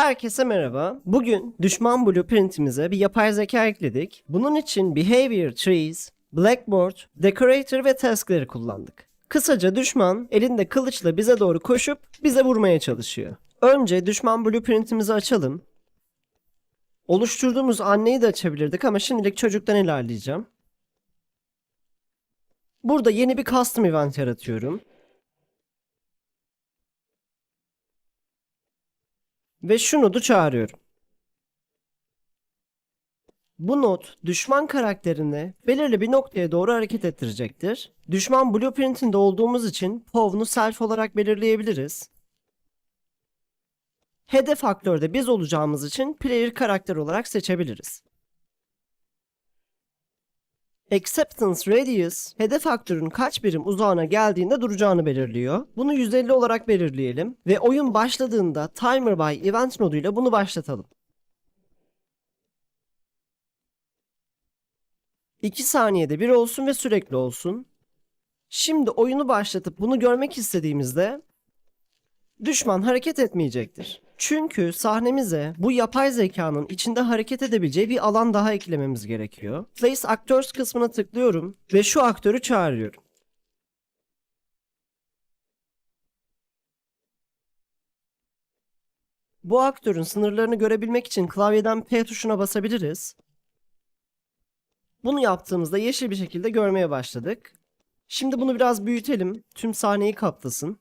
Herkese merhaba. Bugün düşman blueprintimize bir yapay zeka ekledik. Bunun için behavior trees, blackboard, decorator ve task'leri kullandık. Kısaca düşman elinde kılıçla bize doğru koşup bize vurmaya çalışıyor. Önce düşman blueprintimizi açalım. Oluşturduğumuz anneyi de açabilirdik ama şimdilik çocuktan ilerleyeceğim. Burada yeni bir custom event yaratıyorum. Ve şu nodu çağırıyorum. Bu not düşman karakterini belirli bir noktaya doğru hareket ettirecektir. Düşman blueprintinde olduğumuz için pov'nu self olarak belirleyebiliriz. Hedef faktörde biz olacağımız için player karakter olarak seçebiliriz. Acceptance Radius, hedef aktörün kaç birim uzağına geldiğinde duracağını belirliyor. Bunu 150 olarak belirleyelim ve oyun başladığında Timer by Event noduyla bunu başlatalım. 2 saniyede bir olsun ve sürekli olsun. Şimdi oyunu başlatıp bunu görmek istediğimizde düşman hareket etmeyecektir. Çünkü sahnemize bu yapay zekanın içinde hareket edebileceği bir alan daha eklememiz gerekiyor. Place Actors kısmına tıklıyorum ve şu aktörü çağırıyorum. Bu aktörün sınırlarını görebilmek için klavyeden P tuşuna basabiliriz. Bunu yaptığımızda yeşil bir şekilde görmeye başladık. Şimdi bunu biraz büyütelim. Tüm sahneyi kaplasın.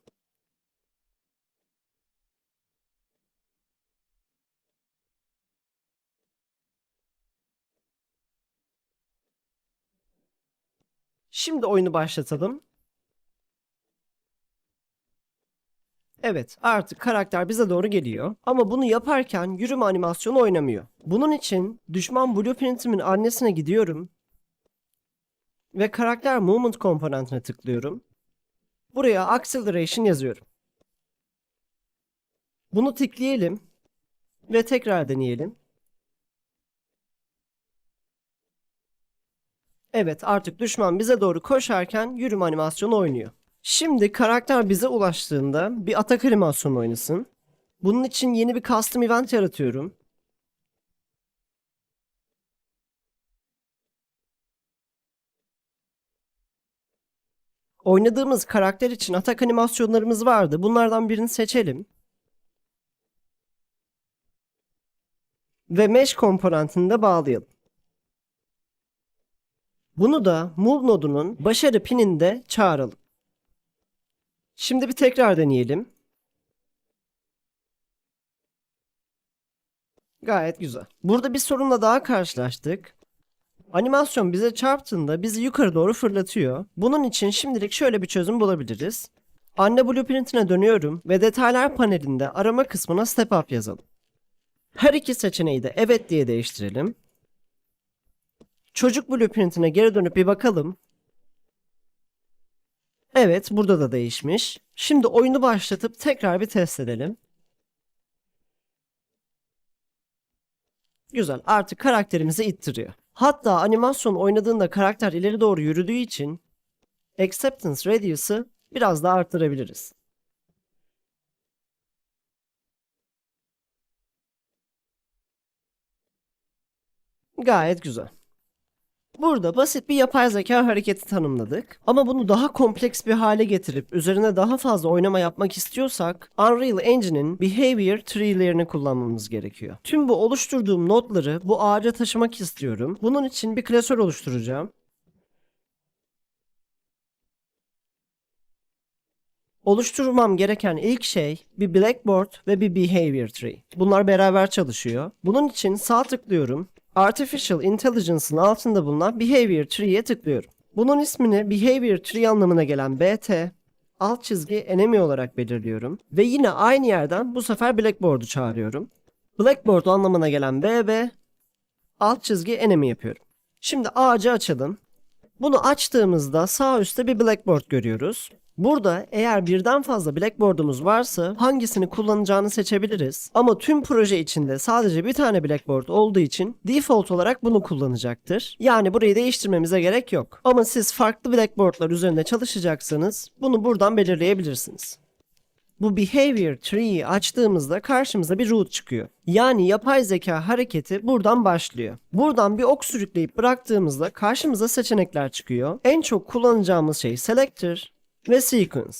Şimdi oyunu başlatalım. Evet, artık karakter bize doğru geliyor. Ama bunu yaparken yürüme animasyonu oynamıyor. Bunun için düşman blueprintimin annesine gidiyorum. Ve karakter movement komponentine tıklıyorum. Buraya acceleration yazıyorum. Bunu tıklayalım. Ve tekrar deneyelim. Evet artık düşman bize doğru koşarken yürüme animasyonu oynuyor. Şimdi karakter bize ulaştığında bir atak animasyonu oynasın. Bunun için yeni bir custom event yaratıyorum. Oynadığımız karakter için atak animasyonlarımız vardı. Bunlardan birini seçelim. Ve mesh komponentini de bağlayalım. Bunu da move nodunun başarı pininde çağıralım. Şimdi bir tekrar deneyelim. Gayet güzel. Burada bir sorunla daha karşılaştık. Animasyon bize çarptığında bizi yukarı doğru fırlatıyor. Bunun için şimdilik şöyle bir çözüm bulabiliriz. Anne blueprintine dönüyorum ve detaylar panelinde arama kısmına step up yazalım. Her iki seçeneği de evet diye değiştirelim. Çocuk blueprintine geri dönüp bir bakalım. Evet, burada da değişmiş. Şimdi oyunu başlatıp tekrar bir test edelim. Güzel, artık karakterimizi ittiriyor. Hatta animasyon oynadığında karakter ileri doğru yürüdüğü için Acceptance Radius'ı biraz daha arttırabiliriz. Gayet güzel. Burada basit bir yapay zeka hareketi tanımladık. Ama bunu daha kompleks bir hale getirip üzerine daha fazla oynama yapmak istiyorsak Unreal Engine'in Behavior Tree'lerini kullanmamız gerekiyor. Tüm bu oluşturduğum notları bu ağaca taşımak istiyorum. Bunun için bir klasör oluşturacağım. Oluşturmam gereken ilk şey bir blackboard ve bir behavior tree. Bunlar beraber çalışıyor. Bunun için sağ tıklıyorum Artificial Intelligence'ın altında bulunan Behavior Tree'ye tıklıyorum. Bunun ismini Behavior Tree anlamına gelen BT, alt çizgi enemy olarak belirliyorum. Ve yine aynı yerden bu sefer Blackboard'u çağırıyorum. Blackboard anlamına gelen BB, alt çizgi enemy yapıyorum. Şimdi ağacı açalım. Bunu açtığımızda sağ üstte bir Blackboard görüyoruz. Burada eğer birden fazla blackboard'umuz varsa hangisini kullanacağını seçebiliriz. Ama tüm proje içinde sadece bir tane blackboard olduğu için default olarak bunu kullanacaktır. Yani burayı değiştirmemize gerek yok. Ama siz farklı blackboardlar üzerinde çalışacaksanız bunu buradan belirleyebilirsiniz. Bu behavior tree'yi açtığımızda karşımıza bir root çıkıyor. Yani yapay zeka hareketi buradan başlıyor. Buradan bir ok sürükleyip bıraktığımızda karşımıza seçenekler çıkıyor. En çok kullanacağımız şey selector ve sequence.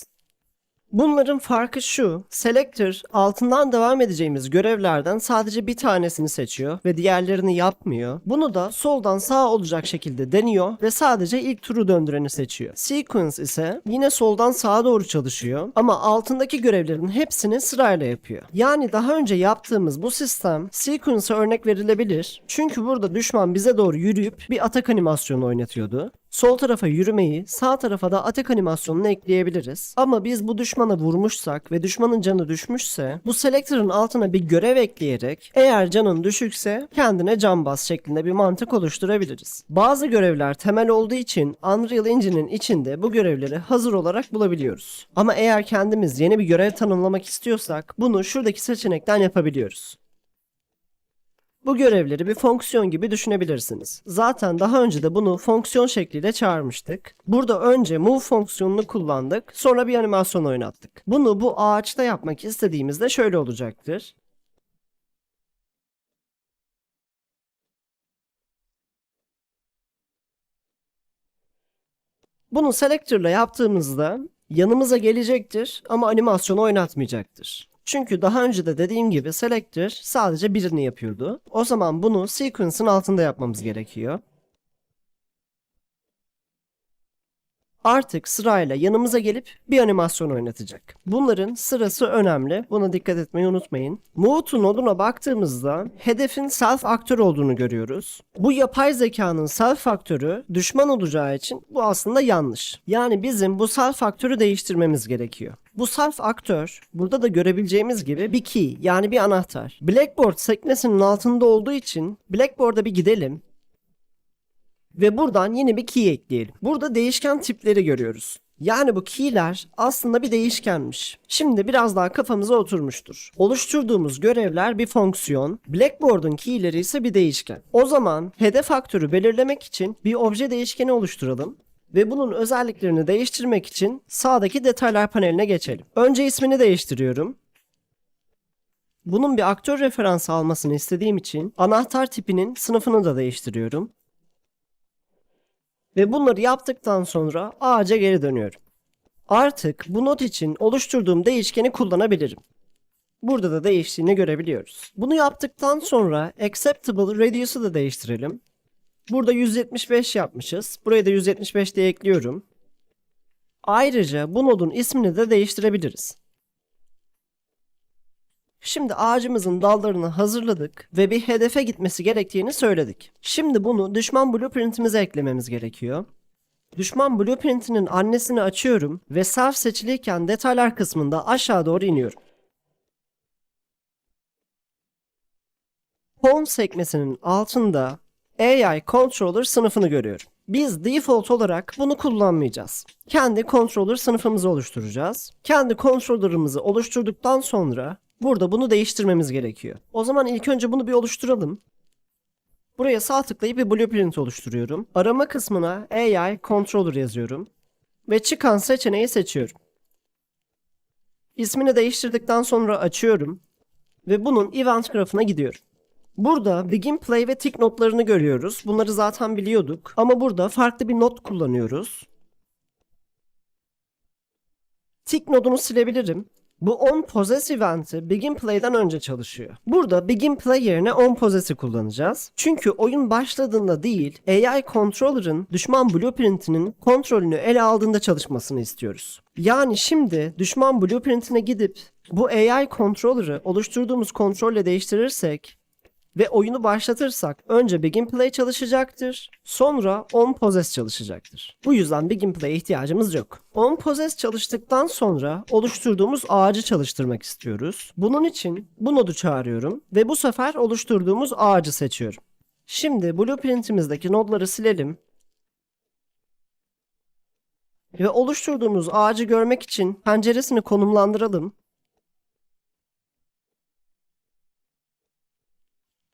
Bunların farkı şu. Selector altından devam edeceğimiz görevlerden sadece bir tanesini seçiyor ve diğerlerini yapmıyor. Bunu da soldan sağa olacak şekilde deniyor ve sadece ilk turu döndüreni seçiyor. Sequence ise yine soldan sağa doğru çalışıyor ama altındaki görevlerin hepsini sırayla yapıyor. Yani daha önce yaptığımız bu sistem Sequence'a örnek verilebilir. Çünkü burada düşman bize doğru yürüyüp bir atak animasyonu oynatıyordu. Sol tarafa yürümeyi, sağ tarafa da atak animasyonunu ekleyebiliriz. Ama biz bu düşmana vurmuşsak ve düşmanın canı düşmüşse bu selektörün altına bir görev ekleyerek eğer canın düşükse kendine can bas şeklinde bir mantık oluşturabiliriz. Bazı görevler temel olduğu için Unreal Engine'in içinde bu görevleri hazır olarak bulabiliyoruz. Ama eğer kendimiz yeni bir görev tanımlamak istiyorsak bunu şuradaki seçenekten yapabiliyoruz. Bu görevleri bir fonksiyon gibi düşünebilirsiniz. Zaten daha önce de bunu fonksiyon şekliyle çağırmıştık. Burada önce move fonksiyonunu kullandık, sonra bir animasyon oynattık. Bunu bu ağaçta yapmak istediğimizde şöyle olacaktır. Bunu selector'la yaptığımızda yanımıza gelecektir ama animasyonu oynatmayacaktır. Çünkü daha önce de dediğim gibi selector sadece birini yapıyordu. O zaman bunu sequence'ın altında yapmamız gerekiyor. Artık sırayla yanımıza gelip bir animasyon oynatacak. Bunların sırası önemli. Buna dikkat etmeyi unutmayın. Move to noduna baktığımızda hedefin self aktör olduğunu görüyoruz. Bu yapay zekanın self faktörü düşman olacağı için bu aslında yanlış. Yani bizim bu self faktörü değiştirmemiz gerekiyor. Bu self aktör burada da görebileceğimiz gibi bir key yani bir anahtar. Blackboard sekmesinin altında olduğu için Blackboard'a bir gidelim. Ve buradan yeni bir key ekleyelim. Burada değişken tipleri görüyoruz. Yani bu key'ler aslında bir değişkenmiş. Şimdi biraz daha kafamıza oturmuştur. Oluşturduğumuz görevler bir fonksiyon, Blackboard'un key'leri ise bir değişken. O zaman hedef faktörü belirlemek için bir obje değişkeni oluşturalım ve bunun özelliklerini değiştirmek için sağdaki detaylar paneline geçelim. Önce ismini değiştiriyorum. Bunun bir aktör referansı almasını istediğim için anahtar tipinin sınıfını da değiştiriyorum. Ve bunları yaptıktan sonra ağaca geri dönüyorum. Artık bu not için oluşturduğum değişkeni kullanabilirim. Burada da değiştiğini görebiliyoruz. Bunu yaptıktan sonra acceptable radius'u da değiştirelim. Burada 175 yapmışız. Buraya da 175 diye ekliyorum. Ayrıca bu nodun ismini de değiştirebiliriz. Şimdi ağacımızın dallarını hazırladık ve bir hedefe gitmesi gerektiğini söyledik. Şimdi bunu düşman blueprintimize eklememiz gerekiyor. Düşman blueprintinin annesini açıyorum ve self seçiliyken detaylar kısmında aşağı doğru iniyorum. Home sekmesinin altında AI Controller sınıfını görüyorum. Biz default olarak bunu kullanmayacağız. Kendi controller sınıfımızı oluşturacağız. Kendi controller'ımızı oluşturduktan sonra burada bunu değiştirmemiz gerekiyor. O zaman ilk önce bunu bir oluşturalım. Buraya sağ tıklayıp bir blueprint oluşturuyorum. Arama kısmına AI Controller yazıyorum. Ve çıkan seçeneği seçiyorum. İsmini değiştirdikten sonra açıyorum. Ve bunun event grafına gidiyorum. Burada begin play ve tick notlarını görüyoruz. Bunları zaten biliyorduk. Ama burada farklı bir not kullanıyoruz. Tick nodunu silebilirim. Bu on possess eventi begin play'den önce çalışıyor. Burada begin play yerine on possess'i kullanacağız. Çünkü oyun başladığında değil, AI controller'ın düşman blueprint'inin kontrolünü ele aldığında çalışmasını istiyoruz. Yani şimdi düşman blueprint'ine gidip bu AI controller'ı oluşturduğumuz kontrolle değiştirirsek ve oyunu başlatırsak önce Begin Play çalışacaktır. Sonra On Possess çalışacaktır. Bu yüzden Begin Play'e ihtiyacımız yok. On Possess çalıştıktan sonra oluşturduğumuz ağacı çalıştırmak istiyoruz. Bunun için bu nodu çağırıyorum ve bu sefer oluşturduğumuz ağacı seçiyorum. Şimdi blueprint'imizdeki nodları silelim. Ve oluşturduğumuz ağacı görmek için penceresini konumlandıralım.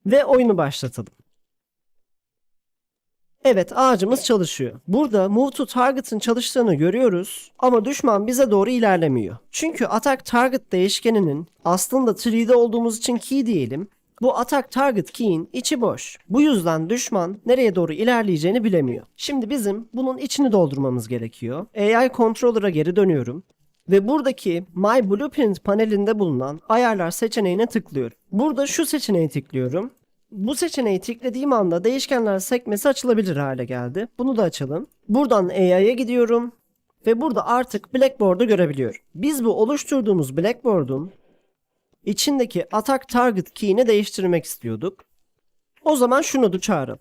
Ve oyunu başlatalım. Evet ağacımız çalışıyor. Burada move to target'ın çalıştığını görüyoruz ama düşman bize doğru ilerlemiyor. Çünkü attack target değişkeninin aslında 3'de olduğumuz için key diyelim. Bu attack target key'in içi boş. Bu yüzden düşman nereye doğru ilerleyeceğini bilemiyor. Şimdi bizim bunun içini doldurmamız gerekiyor. AI controller'a geri dönüyorum. Ve buradaki My Blueprint panelinde bulunan ayarlar seçeneğine tıklıyorum. Burada şu seçeneği tıklıyorum. Bu seçeneği tıkladığım anda değişkenler sekmesi açılabilir hale geldi. Bunu da açalım. Buradan AI'ye gidiyorum. Ve burada artık Blackboard'u görebiliyorum. Biz bu oluşturduğumuz Blackboard'un içindeki attack target key'ini değiştirmek istiyorduk. O zaman şu nodu çağıralım.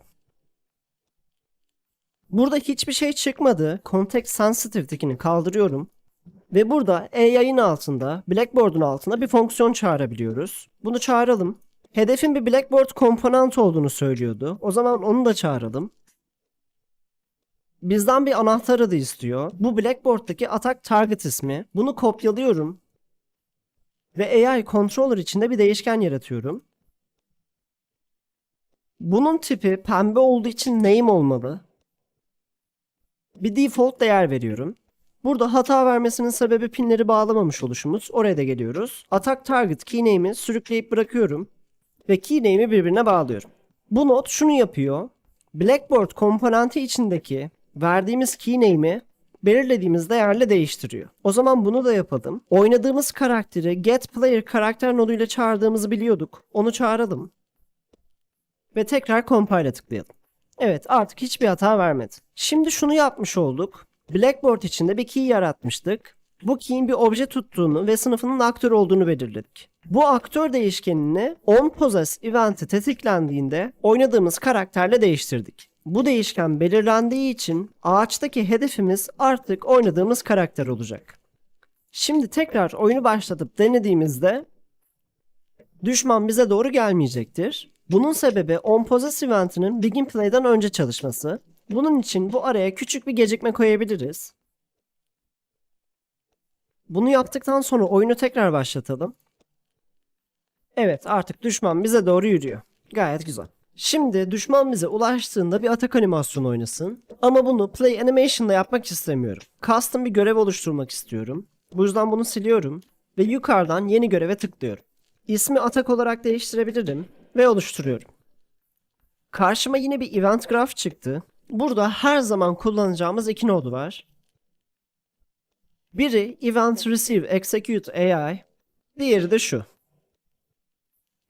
Burada hiçbir şey çıkmadı. Context Sensitivity'ni kaldırıyorum. Ve burada AI'nin altında, Blackboard'un altında bir fonksiyon çağırabiliyoruz. Bunu çağıralım. Hedefin bir Blackboard komponent olduğunu söylüyordu. O zaman onu da çağıralım. Bizden bir anahtar adı istiyor. Bu Blackboard'daki attack target ismi. Bunu kopyalıyorum. Ve AI controller içinde bir değişken yaratıyorum. Bunun tipi pembe olduğu için name olmalı. Bir default değer veriyorum. Burada hata vermesinin sebebi pinleri bağlamamış oluşumuz. Oraya da geliyoruz. Attack target keyname'i sürükleyip bırakıyorum. Ve keyname'i birbirine bağlıyorum. Bu not şunu yapıyor. Blackboard komponenti içindeki verdiğimiz keyname'i belirlediğimiz değerle değiştiriyor. O zaman bunu da yapalım. Oynadığımız karakteri get player karakter noduyla çağırdığımızı biliyorduk. Onu çağıralım. Ve tekrar compile'a tıklayalım. Evet artık hiçbir hata vermedi. Şimdi şunu yapmış olduk. Blackboard içinde bir key yaratmıştık. Bu key'in bir obje tuttuğunu ve sınıfının aktör olduğunu belirledik. Bu aktör değişkenini onPossess eventi tetiklendiğinde oynadığımız karakterle değiştirdik. Bu değişken belirlendiği için ağaçtaki hedefimiz artık oynadığımız karakter olacak. Şimdi tekrar oyunu başlatıp denediğimizde düşman bize doğru gelmeyecektir. Bunun sebebi onPossess eventinin Begin Play'den önce çalışması. Bunun için bu araya küçük bir gecikme koyabiliriz. Bunu yaptıktan sonra oyunu tekrar başlatalım. Evet artık düşman bize doğru yürüyor. Gayet güzel. Şimdi düşman bize ulaştığında bir atak animasyonu oynasın. Ama bunu Play Animation'da yapmak istemiyorum. Custom bir görev oluşturmak istiyorum. Bu yüzden bunu siliyorum. Ve yukarıdan yeni göreve tıklıyorum. İsmi atak olarak değiştirebilirim. Ve oluşturuyorum. Karşıma yine bir event graph çıktı. Burada her zaman kullanacağımız iki nodu var. Biri Event Receive Execute AI, diğeri de şu.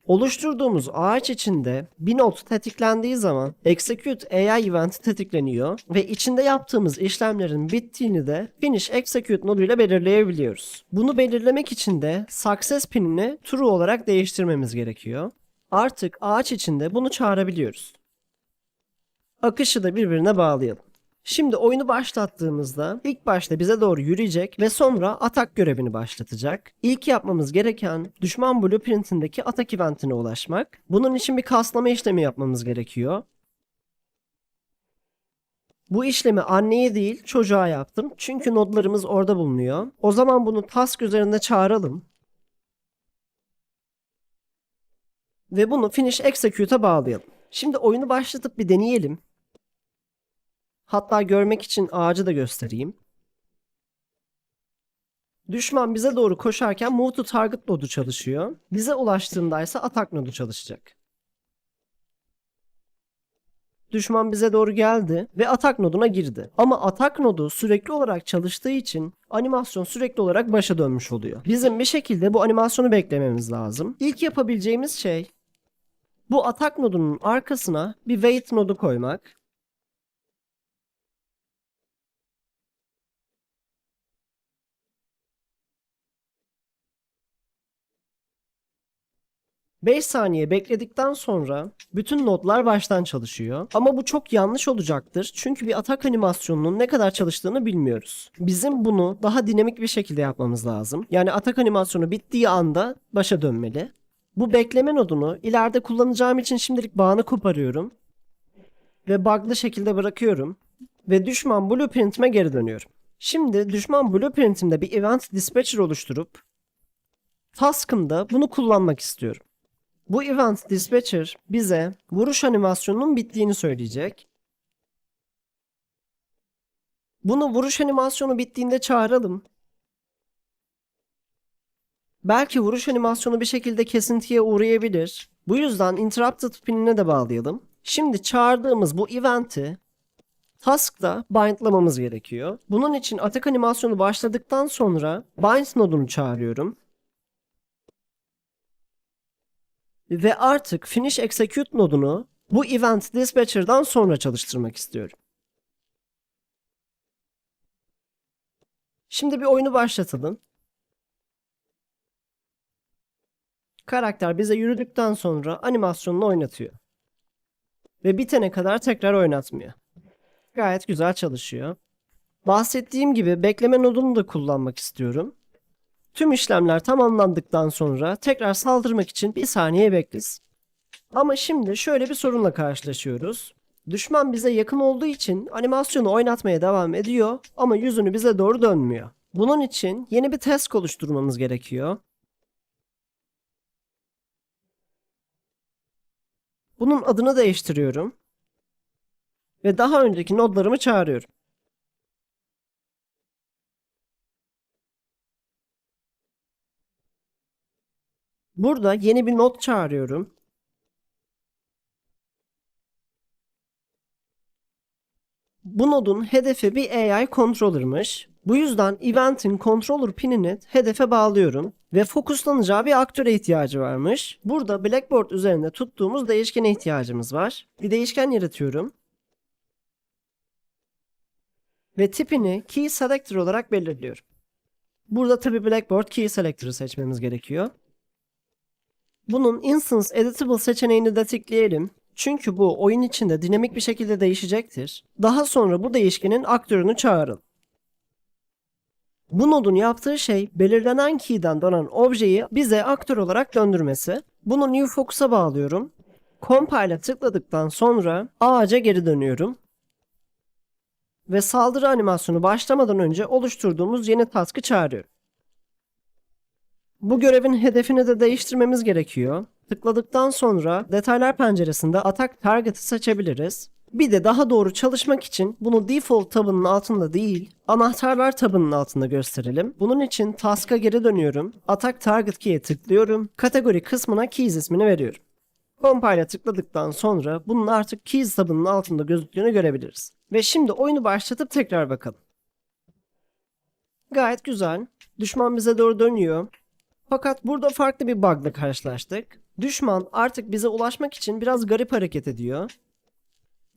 Oluşturduğumuz ağaç içinde bir node tetiklendiği zaman Execute AI event tetikleniyor ve içinde yaptığımız işlemlerin bittiğini de Finish Execute noduyla belirleyebiliyoruz. Bunu belirlemek için de Success pinini True olarak değiştirmemiz gerekiyor. Artık ağaç içinde bunu çağırabiliyoruz. Akışı da birbirine bağlayalım. Şimdi oyunu başlattığımızda ilk başta bize doğru yürüyecek ve sonra atak görevini başlatacak. İlk yapmamız gereken düşman blueprintindeki atak eventine ulaşmak. Bunun için bir kaslama işlemi yapmamız gerekiyor. Bu işlemi anneye değil çocuğa yaptım. Çünkü nodlarımız orada bulunuyor. O zaman bunu task üzerinde çağıralım. Ve bunu finish execute'a bağlayalım. Şimdi oyunu başlatıp bir deneyelim. Hatta görmek için ağacı da göstereyim. Düşman bize doğru koşarken Move to Target nodu çalışıyor. Bize ulaştığında ise Atak nodu çalışacak. Düşman bize doğru geldi ve atak noduna girdi. Ama atak nodu sürekli olarak çalıştığı için animasyon sürekli olarak başa dönmüş oluyor. Bizim bir şekilde bu animasyonu beklememiz lazım. İlk yapabileceğimiz şey bu atak nodunun arkasına bir wait nodu koymak. Beş saniye bekledikten sonra bütün nodlar baştan çalışıyor. Ama bu çok yanlış olacaktır. Çünkü bir atak animasyonunun ne kadar çalıştığını bilmiyoruz. Bizim bunu daha dinamik bir şekilde yapmamız lazım. Yani atak animasyonu bittiği anda başa dönmeli. Bu bekleme nodunu ileride kullanacağım için şimdilik bağını koparıyorum. Ve bug'lı şekilde bırakıyorum. Ve düşman blueprint'ime geri dönüyorum. Şimdi düşman blueprint'imde bir event dispatcher oluşturup task'ımda bunu kullanmak istiyorum. Bu event dispatcher bize vuruş animasyonunun bittiğini söyleyecek. Bunu vuruş animasyonu bittiğinde çağıralım. Belki vuruş animasyonu bir şekilde kesintiye uğrayabilir. Bu yüzden interrupted pinine de bağlayalım. Şimdi çağırdığımız bu event'i Task'ta bindlamamız gerekiyor. Bunun için atak animasyonu başladıktan sonra bind nodunu çağırıyorum. Ve artık finish execute nodunu bu event dispatcher'dan sonra çalıştırmak istiyorum. Şimdi bir oyunu başlatalım. Karakter bize yürüdükten sonra animasyonunu oynatıyor. Ve bitene kadar tekrar oynatmıyor. Gayet güzel çalışıyor. Bahsettiğim gibi bekleme nodunu da kullanmak istiyorum. Tüm işlemler tamamlandıktan sonra tekrar saldırmak için bir saniye bekleriz. Ama şimdi şöyle bir sorunla karşılaşıyoruz. Düşman bize yakın olduğu için animasyonu oynatmaya devam ediyor ama yüzünü bize doğru dönmüyor. Bunun için yeni bir task oluşturmamız gerekiyor. Bunun adını değiştiriyorum. Ve daha önceki nodlarımı çağırıyorum. Burada yeni bir nod çağırıyorum. Bu nodun hedefi bir AI controller'mış. Bu yüzden event'in controller pinini hedefe bağlıyorum ve fokuslanacağı bir aktöre ihtiyacı varmış. Burada Blackboard üzerinde tuttuğumuz değişkene ihtiyacımız var. Bir değişken yaratıyorum. Ve tipini Key Selector olarak belirliyorum. Burada tabi Blackboard Key Selector'ı seçmemiz gerekiyor. Bunun Instance Editable seçeneğini de tıklayalım. Çünkü bu oyun içinde dinamik bir şekilde değişecektir. Daha sonra bu değişkenin aktörünü çağırın. Bu nodun yaptığı şey belirlenen key'den dönen objeyi bize aktör olarak döndürmesi. Bunu New Focus'a bağlıyorum. Compile'a tıkladıktan sonra ağaca geri dönüyorum. Ve saldırı animasyonu başlamadan önce oluşturduğumuz yeni task'ı çağırıyorum. Bu görevin hedefini de değiştirmemiz gerekiyor. Tıkladıktan sonra detaylar penceresinde atak target'ı seçebiliriz. Bir de daha doğru çalışmak için bunu default tabının altında değil, anahtarlar tabının altında gösterelim. Bunun için task'a geri dönüyorum. Atak target key'e tıklıyorum. Kategori kısmına keys ismini veriyorum. Compile'a tıkladıktan sonra bunun artık keys tabının altında gözüktüğünü görebiliriz. Ve şimdi oyunu başlatıp tekrar bakalım. Gayet güzel. Düşman bize doğru dönüyor. Fakat burada farklı bir bug'la karşılaştık. Düşman artık bize ulaşmak için biraz garip hareket ediyor.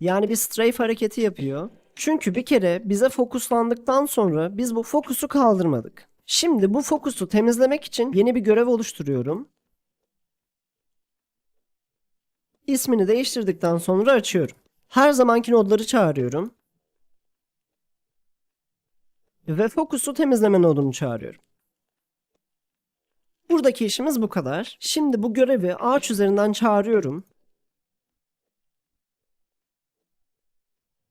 Yani bir strafe hareketi yapıyor. Çünkü bir kere bize fokuslandıktan sonra biz bu fokusu kaldırmadık. Şimdi bu fokusu temizlemek için yeni bir görev oluşturuyorum. İsmini değiştirdikten sonra açıyorum. Her zamanki nodları çağırıyorum. Ve fokusu temizleme nodunu çağırıyorum. Buradaki işimiz bu kadar. Şimdi bu görevi ağaç üzerinden çağırıyorum.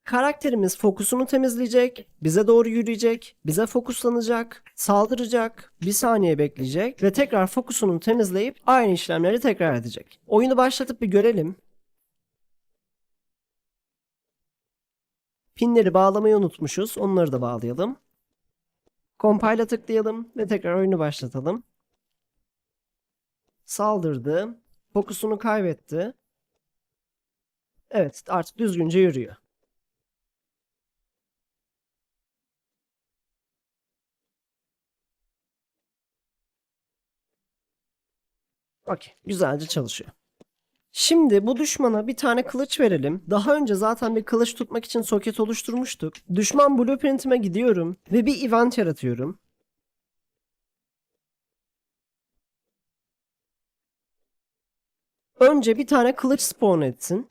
Karakterimiz fokusunu temizleyecek, bize doğru yürüyecek, bize fokuslanacak, saldıracak, bir saniye bekleyecek ve tekrar fokusunu temizleyip aynı işlemleri tekrar edecek. Oyunu başlatıp bir görelim. Pinleri bağlamayı unutmuşuz. Onları da bağlayalım. Compile'a tıklayalım ve tekrar oyunu başlatalım. Saldırdı. Fokusunu kaybetti. Evet artık düzgünce yürüyor. Okey. Güzelce çalışıyor. Şimdi bu düşmana bir tane kılıç verelim. Daha önce zaten bir kılıç tutmak için soket oluşturmuştuk. Düşman blueprint'ime gidiyorum ve bir event yaratıyorum. Önce bir tane kılıç spawn etsin.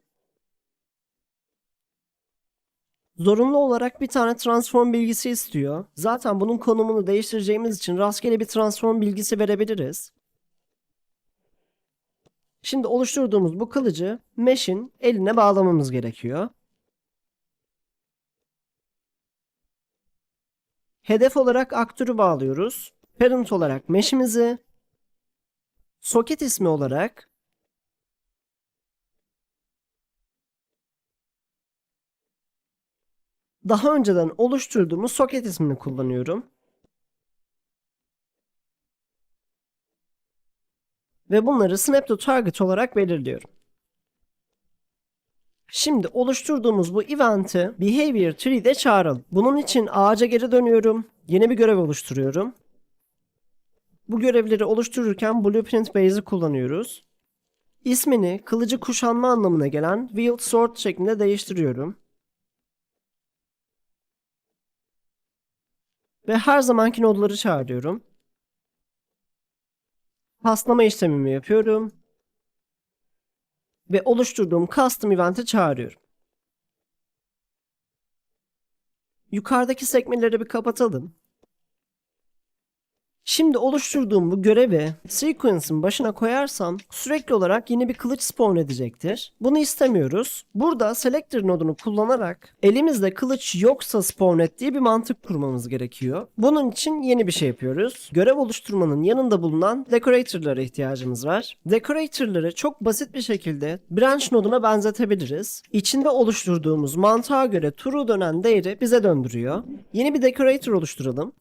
Zorunlu olarak bir tane transform bilgisi istiyor. Zaten bunun konumunu değiştireceğimiz için rastgele bir transform bilgisi verebiliriz. Şimdi oluşturduğumuz bu kılıcı mesh'in eline bağlamamız gerekiyor. Hedef olarak aktörü bağlıyoruz. Parent olarak mesh'imizi, soket ismi olarak daha önceden oluşturduğumuz soket ismini kullanıyorum. Ve bunları snap to target olarak belirliyorum. Şimdi oluşturduğumuz bu event'i behavior tree'de çağıralım. Bunun için ağaca geri dönüyorum. Yeni bir görev oluşturuyorum. Bu görevleri oluştururken Blueprint Base'i kullanıyoruz. İsmini kılıcı kuşanma anlamına gelen Wield Sword şeklinde değiştiriyorum. Ve her zamanki nodları çağırıyorum. Paslama işlemimi yapıyorum. Ve oluşturduğum custom event'i çağırıyorum. Yukarıdaki sekmeleri bir kapatalım. Şimdi oluşturduğum bu görevi sequence'ın başına koyarsam sürekli olarak yeni bir kılıç spawn edecektir. Bunu istemiyoruz. Burada selector nodunu kullanarak elimizde kılıç yoksa spawn et diye bir mantık kurmamız gerekiyor. Bunun için yeni bir şey yapıyoruz. Görev oluşturmanın yanında bulunan decorator'lara ihtiyacımız var. Decorator'ları çok basit bir şekilde branch noduna benzetebiliriz. İçinde oluşturduğumuz mantığa göre true dönen değeri bize döndürüyor. Yeni bir decorator oluşturalım.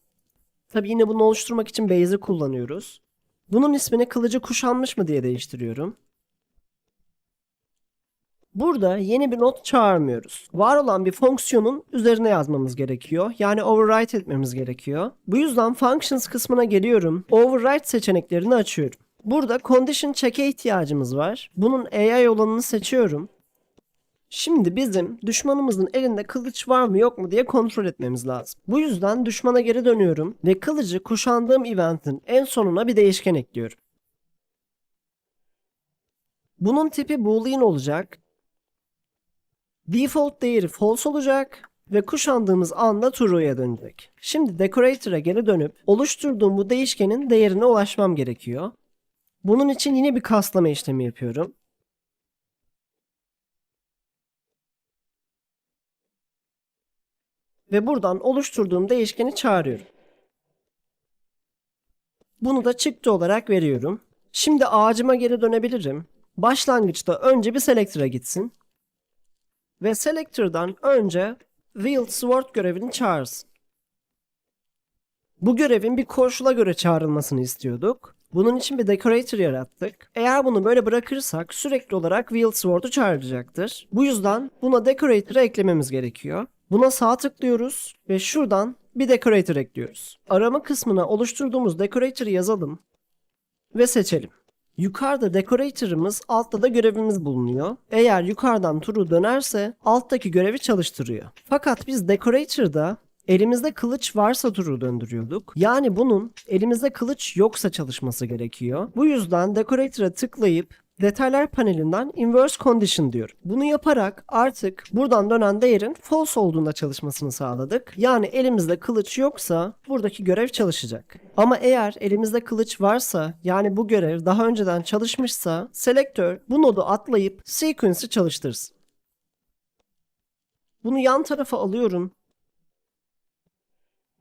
Tabi yine bunu oluşturmak için base'i kullanıyoruz. Bunun ismini kılıcı kuşanmış mı diye değiştiriyorum. Burada yeni bir not çağırmıyoruz. Var olan bir fonksiyonun üzerine yazmamız gerekiyor. Yani overwrite etmemiz gerekiyor. Bu yüzden functions kısmına geliyorum. Overwrite seçeneklerini açıyorum. Burada condition check'e ihtiyacımız var. Bunun AI olanını seçiyorum. Şimdi bizim düşmanımızın elinde kılıç var mı yok mu diye kontrol etmemiz lazım. Bu yüzden düşmana geri dönüyorum ve kılıcı kuşandığım eventin en sonuna bir değişken ekliyorum. Bunun tipi boolean olacak. Default değeri false olacak ve kuşandığımız anda true'ya dönecek. Şimdi decorator'a geri dönüp oluşturduğum bu değişkenin değerine ulaşmam gerekiyor. Bunun için yine bir kaslama işlemi yapıyorum. Ve buradan oluşturduğum değişkeni çağırıyorum. Bunu da çıktı olarak veriyorum. Şimdi ağacıma geri dönebilirim. Başlangıçta önce bir selector'a gitsin. Ve selector'dan önce Wield Sword görevini çağırsın. Bu görevin bir koşula göre çağrılmasını istiyorduk. Bunun için bir decorator yarattık. Eğer bunu böyle bırakırsak sürekli olarak Wield Sword'u çağıracaktır. Bu yüzden buna decorator'ı eklememiz gerekiyor. Buna sağ tıklıyoruz ve şuradan bir decorator ekliyoruz. Arama kısmına oluşturduğumuz decorator'ı yazalım ve seçelim. Yukarıda decorator'ımız, altta da görevimiz bulunuyor. Eğer yukarıdan true dönerse alttaki görevi çalıştırıyor. Fakat biz decorator'da elimizde kılıç varsa true döndürüyorduk. Yani bunun elimizde kılıç yoksa çalışması gerekiyor. Bu yüzden decorator'a tıklayıp Detaylar panelinden inverse condition diyor. Bunu yaparak artık buradan dönen değerin false olduğunda çalışmasını sağladık. Yani elimizde kılıç yoksa buradaki görev çalışacak. Ama eğer elimizde kılıç varsa yani bu görev daha önceden çalışmışsa selektör bu nodu atlayıp sequence'ı çalıştırsın. Bunu yan tarafa alıyorum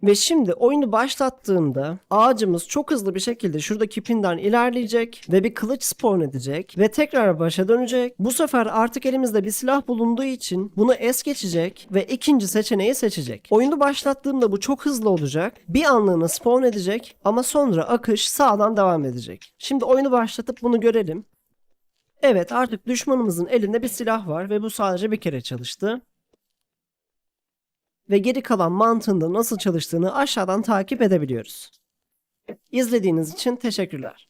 ve şimdi oyunu başlattığımda ağacımız çok hızlı bir şekilde şuradaki pinden ilerleyecek ve bir kılıç spawn edecek ve tekrar başa dönecek. Bu sefer artık elimizde bir silah bulunduğu için bunu es geçecek ve ikinci seçeneği seçecek. Oyunu başlattığımda bu çok hızlı olacak. Bir anlığına spawn edecek ama sonra akış sağdan devam edecek. Şimdi oyunu başlatıp bunu görelim. Evet artık düşmanımızın elinde bir silah var ve bu sadece bir kere çalıştı ve geri kalan mantığında nasıl çalıştığını aşağıdan takip edebiliyoruz. İzlediğiniz için teşekkürler.